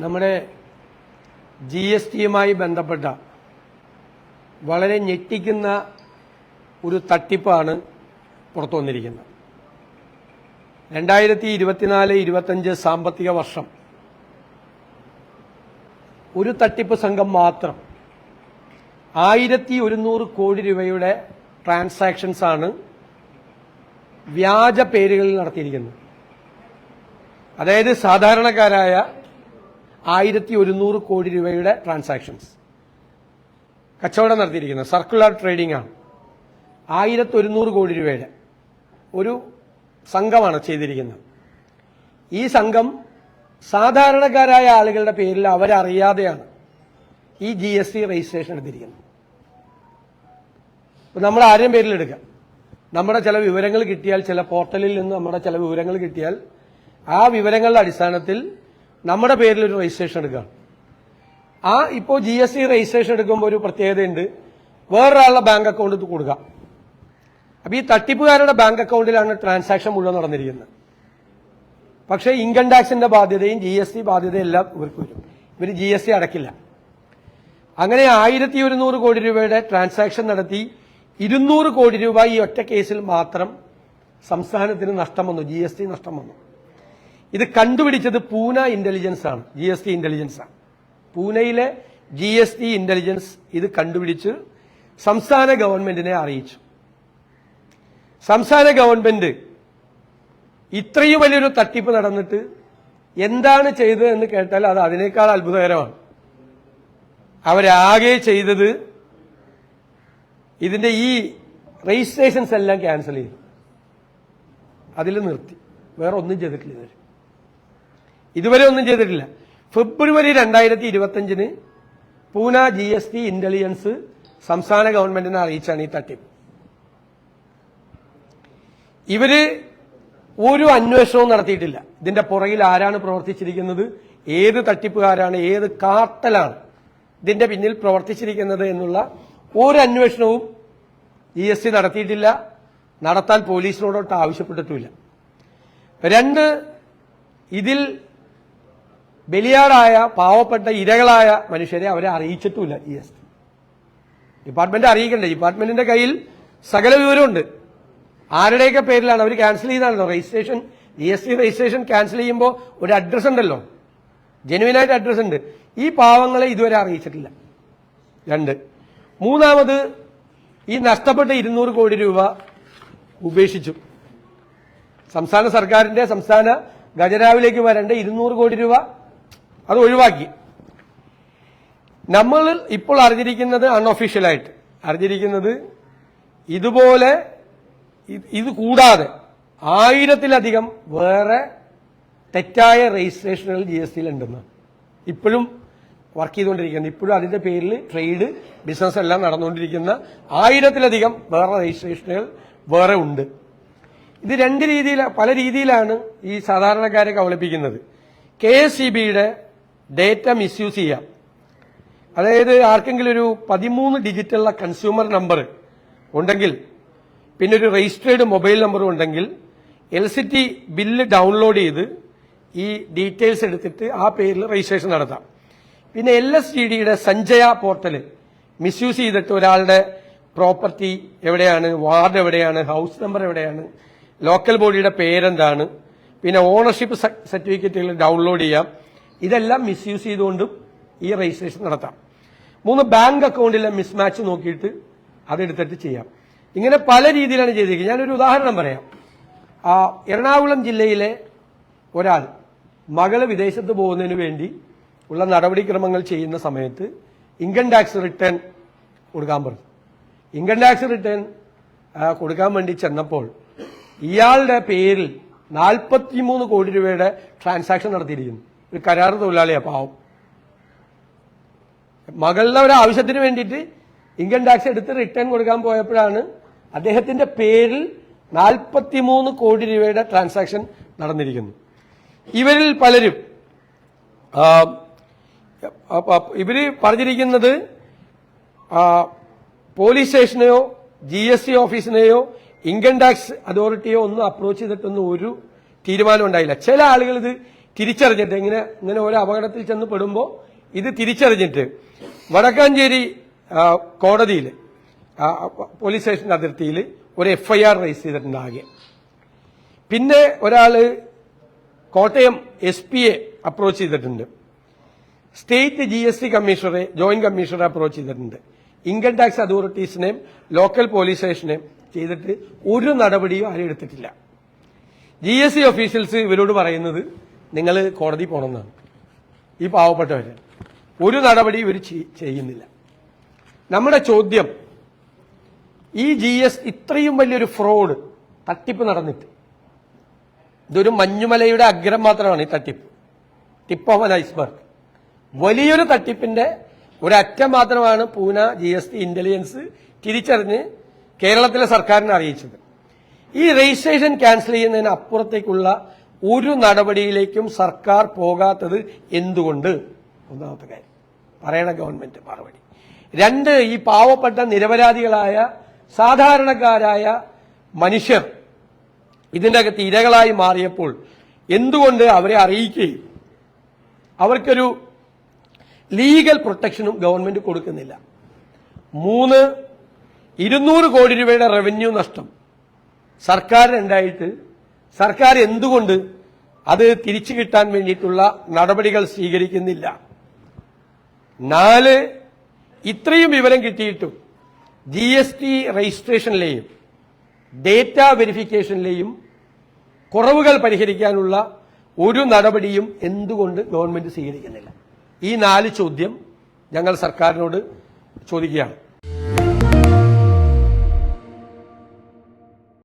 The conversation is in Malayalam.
നമ്മുടെ ജി എസ് ടിയുമായി ബന്ധപ്പെട്ട വളരെ ഞെട്ടിക്കുന്ന ഒരു തട്ടിപ്പാണ് പുറത്തു വന്നിരിക്കുന്നത്. രണ്ടായിരത്തി ഇരുപത്തിനാല് ഇരുപത്തഞ്ച് സാമ്പത്തിക വർഷം. ഒരു തട്ടിപ്പ് സംഘം മാത്രം ആയിരത്തി ഒരുന്നൂറ് കോടി രൂപയുടെ ട്രാൻസാക്ഷൻസ് ആണ് വ്യാജ പേരുകളിൽ നടത്തിയിരിക്കുന്നത്. അതായത് സാധാരണക്കാരായ ആയിരത്തി ഒരുന്നൂറ് കോടി രൂപയുടെ ട്രാൻസാക്ഷൻസ് കച്ചവടം നടത്തിയിരിക്കുന്നത്. സർക്കുലർ ട്രേഡിംഗ് ആണ്. ആയിരത്തി ഒരുന്നൂറ് കോടി രൂപയുടെ ഒരു സംഘമാണ് ചെയ്തിരിക്കുന്നത്. ഈ സംഘം സാധാരണക്കാരായ ആളുകളുടെ പേരിൽ അവരറിയാതെയാണ് ഈ ജി എസ് ടി രജിസ്ട്രേഷൻ എടുത്തിരിക്കുന്നത്. നമ്മൾ ആരെയും പേരിൽ എടുക്കാം നമ്മുടെ ചില വിവരങ്ങൾ കിട്ടിയാൽ ചില പോർട്ടലിൽ നിന്ന് നമ്മുടെ ചില വിവരങ്ങൾ കിട്ടിയാൽ ആ വിവരങ്ങളുടെ അടിസ്ഥാനത്തിൽ നമ്മുടെ പേരിൽ ഒരു രജിസ്ട്രേഷൻ എടുക്കുകയാണ് ആ ഇപ്പോൾ ജി എസ് ടി രജിസ്ട്രേഷൻ എടുക്കുമ്പോൾ ഒരു പ്രത്യേകതയുണ്ട്. വേറൊരാളുടെ ബാങ്ക് അക്കൗണ്ട് കൊടുക്കുക. അപ്പൊ ഈ തട്ടിപ്പുകാരുടെ ബാങ്ക് അക്കൗണ്ടിലാണ് ട്രാൻസാക്ഷൻ മുഴുവൻ നടന്നിരിക്കുന്നത്. പക്ഷേ ഇൻകം ടാക്സിന്റെ ബാധ്യതയും ജി എസ് ടി ബാധ്യതയും എല്ലാം ഇവർക്ക് വരും. ഇവർ ജി എസ് ടി അടക്കില്ല. അങ്ങനെ ആയിരത്തി ഒരുന്നൂറ് കോടി രൂപയുടെ ട്രാൻസാക്ഷൻ നടത്തി ഇരുന്നൂറ് കോടി രൂപ ഈ ഒറ്റ കേസിൽ മാത്രം സംസ്ഥാനത്തിന് നഷ്ടം വന്നു. ജി എസ് ടി നഷ്ടം വന്നു. ഇത് കണ്ടുപിടിച്ചത് പൂന ഇന്റലിജൻസ് ആണ് ജി എസ് ടി ഇന്റലിജൻസ് ആണ്. പൂനെയിലെ ജി എസ് ടി ഇന്റലിജൻസ് ഇത് കണ്ടുപിടിച്ച് സംസ്ഥാന ഗവൺമെന്റിനെ അറിയിച്ചു. സംസ്ഥാന ഗവൺമെന്റ് ഇത്രയും വലിയൊരു തട്ടിപ്പ് നടന്നിട്ട് എന്താണ് ചെയ്തത് എന്ന് കേട്ടാൽ അത് അതിനേക്കാൾ അത്ഭുതകരമാണ്. അവരാകെ ചെയ്തത് ഇതിന്റെ ഈ രജിസ്ട്രേഷൻസ് എല്ലാം ക്യാൻസൽ ചെയ്തു. അതിൽ നിർത്തി. വേറെ ഒന്നും ചെയ്തിട്ടില്ല ഇതുവരെ. ഇതുവരെ ഒന്നും ചെയ്തിട്ടില്ല. ഫെബ്രുവരി രണ്ടായിരത്തി ഇരുപത്തിയഞ്ചിന് Pune G S T intelligence സംസ്ഥാന ഗവൺമെന്റിനെ അറിയിച്ചാണ് ഈ തട്ടിപ്പ്. ഇവർ ഒരു അന്വേഷണവും നടത്തിയിട്ടില്ല. ഇതിന്റെ പുറകിൽ ആരാണ് പ്രവർത്തിച്ചിരിക്കുന്നത് ഏത് തട്ടിപ്പുകാരാണ് ഏത് കാർട്ടലാണ് ഇതിന്റെ പിന്നിൽ പ്രവർത്തിച്ചിരിക്കുന്നത് എന്നുള്ള ഒരു അന്വേഷണവും ജി എസ് ടി നടത്തിയിട്ടില്ല. നടത്താൻ പോലീസിനോടൊട്ട് ആവശ്യപ്പെട്ടിട്ടുമില്ല. രണ്ട് ഇതിൽ ബലിയാടായ പാവപ്പെട്ട ഇരകളായ മനുഷ്യരെ അവരെ അറിയിച്ചിട്ടുമില്ല ജി എസ് ടി. ഡിപ്പാർട്ട്മെന്റ് അറിയിക്കണ്ടേ? ഡിപ്പാർട്ട്മെന്റിന്റെ കയ്യിൽ സകല വിവരമുണ്ട്. ആരുടെയൊക്കെ പേരിലാണ് അവർ cancel ചെയ്താണല്ലോ registration G S T registration cancel ചെയ്യുമ്പോൾ ഒരു അഡ്രസ് ഉണ്ടല്ലോ. ജെനുവിനായിട്ട് അഡ്രസ് ഉണ്ട്. ഈ പാവങ്ങളെ ഇതുവരെ അറിയിച്ചിട്ടില്ല. രണ്ട്. മൂന്നാമത് ഈ നഷ്ടപ്പെട്ട ഇരുന്നൂറ് കോടി രൂപ ഉപേക്ഷിച്ചു. സംസ്ഥാന സർക്കാരിന്റെ സംസ്ഥാന ഖജനാവിലേക്ക് വരേണ്ട ഇരുന്നൂറ് കോടി രൂപ അത് ഒഴിവാക്കി. നമ്മൾ ഇപ്പോൾ അറിഞ്ഞിരിക്കുന്നത് അൺഒഫീഷ്യലായിട്ട് അറിഞ്ഞിരിക്കുന്നത് ഇതുപോലെ ഇത് കൂടാതെ ആയിരത്തിലധികം വേറെ തെറ്റായ രജിസ്ട്രേഷനുകൾ ജി എസ് ടിയിൽ ഉണ്ടെന്ന്. ഇപ്പോഴും വർക്ക് ചെയ്തുകൊണ്ടിരിക്കുന്നത് ഇപ്പോഴും അതിന്റെ പേരിൽ ട്രേഡ് ബിസിനസ് എല്ലാം നടന്നുകൊണ്ടിരിക്കുന്ന ആയിരത്തിലധികം വേറെ രജിസ്ട്രേഷനുകൾ വേറെ ഉണ്ട്. ഇത് രണ്ട് രീതിയിൽ പല രീതിയിലാണ് ഈ സാധാരണക്കാരെ കബളിപ്പിക്കുന്നത്. കെ എസ് സി ബിയുടെ ഡേറ്റ മിസ്യൂസ് ചെയ്യാം. അതായത് ആർക്കെങ്കിലും ഒരു പതിമൂന്ന് ഡിജിറ്റുള്ള കൺസ്യൂമർ നമ്പർ ഉണ്ടെങ്കിൽ പിന്നെ ഒരു രജിസ്റ്റേർഡ് മൊബൈൽ നമ്പറും ഉണ്ടെങ്കിൽ L C T bill download ചെയ്ത് ഈ ഡീറ്റെയിൽസ് എടുത്തിട്ട് ആ പേരിൽ രജിസ്ട്രേഷൻ നടത്താം. പിന്നെ എൽ എസ് ടി ഡിയുടെ സഞ്ജയ പോർട്ടൽ മിസ്യൂസ് ചെയ്തിട്ട് ഒരാളുടെ പ്രോപ്പർട്ടി എവിടെയാണ് വാർഡ് എവിടെയാണ് ഹൗസ് നമ്പർ എവിടെയാണ് ലോക്കൽ ബോഡിയുടെ പേരെന്താണ് പിന്നെ ഓണർഷിപ്പ് സർട്ടിഫിക്കറ്റുകൾ ഡൗൺലോഡ് ചെയ്യാം. ഇതെല്ലാം മിസ്യൂസ് ചെയ്തുകൊണ്ടും ഈ രജിസ്ട്രേഷൻ നടത്താം. മൂന്ന് ബാങ്ക് അക്കൗണ്ടിലെ മിസ്മാച്ച് നോക്കിയിട്ട് അതെടുത്തിട്ട് ചെയ്യാം. ഇങ്ങനെ പല രീതിയിലാണ് ചെയ്തിരിക്കുന്നത്. ഞാനൊരു ഉദാഹരണം പറയാം. എറണാകുളം ജില്ലയിലെ ഒരാൾ മകൾ വിദേശത്ത് പോകുന്നതിന് വേണ്ടി ഉള്ള നടപടിക്രമങ്ങൾ ചെയ്യുന്ന സമയത്ത് ഇൻകം ടാക്സ് റിട്ടേൺ കൊടുക്കാൻ പറഞ്ഞു. ഇൻകം ടാക്സ് റിട്ടേൺ കൊടുക്കാൻ വേണ്ടി ചെന്നപ്പോൾ ഇയാളുടെ പേരിൽ നാൽപ്പത്തിമൂന്ന് കോടി രൂപയുടെ ട്രാൻസാക്ഷൻ നടത്തിയിരിക്കുന്നു. ഒരു കരാർ തൊഴിലാളിയാണ് പാവം. മകളുടെ ഒരു ആവശ്യത്തിന് വേണ്ടിയിട്ട് ഇൻകം ടാക്സ് എടുത്ത് റിട്ടേൺ കൊടുക്കാൻ പോയപ്പോഴാണ് അദ്ദേഹത്തിന്റെ പേരിൽ നാൽപ്പത്തിമൂന്ന് കോടി രൂപയുടെ ട്രാൻസാക്ഷൻ നടന്നിരിക്കുന്നു. ഇവരിൽ പലരും ഇവർ പറഞ്ഞിരിക്കുന്നത് പോലീസ് സ്റ്റേഷനെയോ ജി എസ് ടി ഓഫീസിനെയോ ഇൻകം ടാക്സ് അതോറിറ്റിയോ ഒന്നും അപ്രോച്ച് ചെയ്തിട്ടൊന്നും ഒരു തീരുമാനം ഉണ്ടായില്ല. ചില ആളുകൾ ഇത് തിരിച്ചറിഞ്ഞിട്ട് ഇങ്ങനെ ഇങ്ങനെ ഓരോ അപകടത്തിൽ ചെന്ന് പെടുമ്പോൾ ഇത് തിരിച്ചറിഞ്ഞിട്ട് വടക്കാഞ്ചേരി കോടതിയിൽ പോലീസ് സ്റ്റേഷന്റെ അതിർത്തിയിൽ ഒരു എഫ്ഐആർ രജിസ്റ്റർ ചെയ്തിട്ടുണ്ട് ആകെ. പിന്നെ ഒരാൾ കോട്ടയം എസ് പിയെ അപ്രോച്ച് ചെയ്തിട്ടുണ്ട്. സ്റ്റേറ്റ് ജി എസ് ടി കമ്മീഷണറെ ജോയിന്റ് കമ്മീഷണറെ അപ്രോച്ച് ചെയ്തിട്ടുണ്ട്. ഇൻകം ടാക്സ് അതോറിറ്റീസിനെയും ലോക്കൽ പോലീസ് സ്റ്റേഷനെയും ചെയ്തിട്ട് ഒരു നടപടിയും ആരും എടുത്തിട്ടില്ല. ജി എസ് ടി ഓഫീഷ്യൽസ് ഇവരോട് പറയുന്നത് നിങ്ങൾ കോടതി പോകണമെന്നാണ് ഈ പാവപ്പെട്ടവര്. ഒരു നടപടി ഇവർ ചെയ്യുന്നില്ല. നമ്മുടെ ചോദ്യം ഈ ജി എസ് ഇത്രയും വലിയൊരു ഫ്രോഡ് തട്ടിപ്പ് നടന്നിട്ട്. ഇതൊരു മഞ്ഞുമലയുടെ അഗ്രം മാത്രമാണ് ഈ തട്ടിപ്പ്. Tip of an iceberg. വലിയൊരു തട്ടിപ്പിന്റെ ഒരറ്റം മാത്രമാണ് Pune G S T intelligence തിരിച്ചറിഞ്ഞ് കേരളത്തിലെ സർക്കാരിനെ അറിയിച്ചത്. ഈ രജിസ്ട്രേഷൻ ക്യാൻസൽ ചെയ്യുന്നതിന് അപ്പുറത്തേക്കുള്ള ഒരു നടപടിയിലേക്കും സർക്കാർ പോകാത്തത് എന്തുകൊണ്ട്? ഒന്നാമത്തെ കാര്യം. പറയണ ഗവൺമെന്റ് മറുപടി. രണ്ട് ഈ പാവപ്പെട്ട നിരപരാധികളായ സാധാരണക്കാരായ മനുഷ്യർ ഇതിന്റെ അകത്ത് ഇരകളായി മാറിയപ്പോൾ എന്തുകൊണ്ട് അവരെ അറിയിക്കുകയും അവർക്കൊരു ലീഗൽ പ്രൊട്ടക്ഷനും ഗവൺമെന്റ് കൊടുക്കുന്നില്ല. മൂന്ന് ഇരുന്നൂറ് കോടി രൂപയുടെ റവന്യൂ നഷ്ടം. സർക്കാരിനുണ്ടായിട്ട് സർക്കാർ എന്തുകൊണ്ട് അത് തിരിച്ചു കിട്ടാൻ വേണ്ടിയിട്ടുള്ള നടപടികൾ സ്വീകരിക്കുന്നില്ല? നാല് ഇത്രയും വിവരം കിട്ടിയിട്ടും ജി എസ് ടി രജിസ്ട്രേഷനിലെയും ഡേറ്റ വെരിഫിക്കേഷനിലെയും കുറവുകൾ പരിഹരിക്കാനുള്ള ഒരു നടപടിയും എന്തുകൊണ്ട് ഗവൺമെന്റ് സ്വീകരിക്കുന്നില്ല? ഈ നാല് ചോദ്യം ഞങ്ങൾ സർക്കാരിനോട് ചോദിക്കുകയാണ്.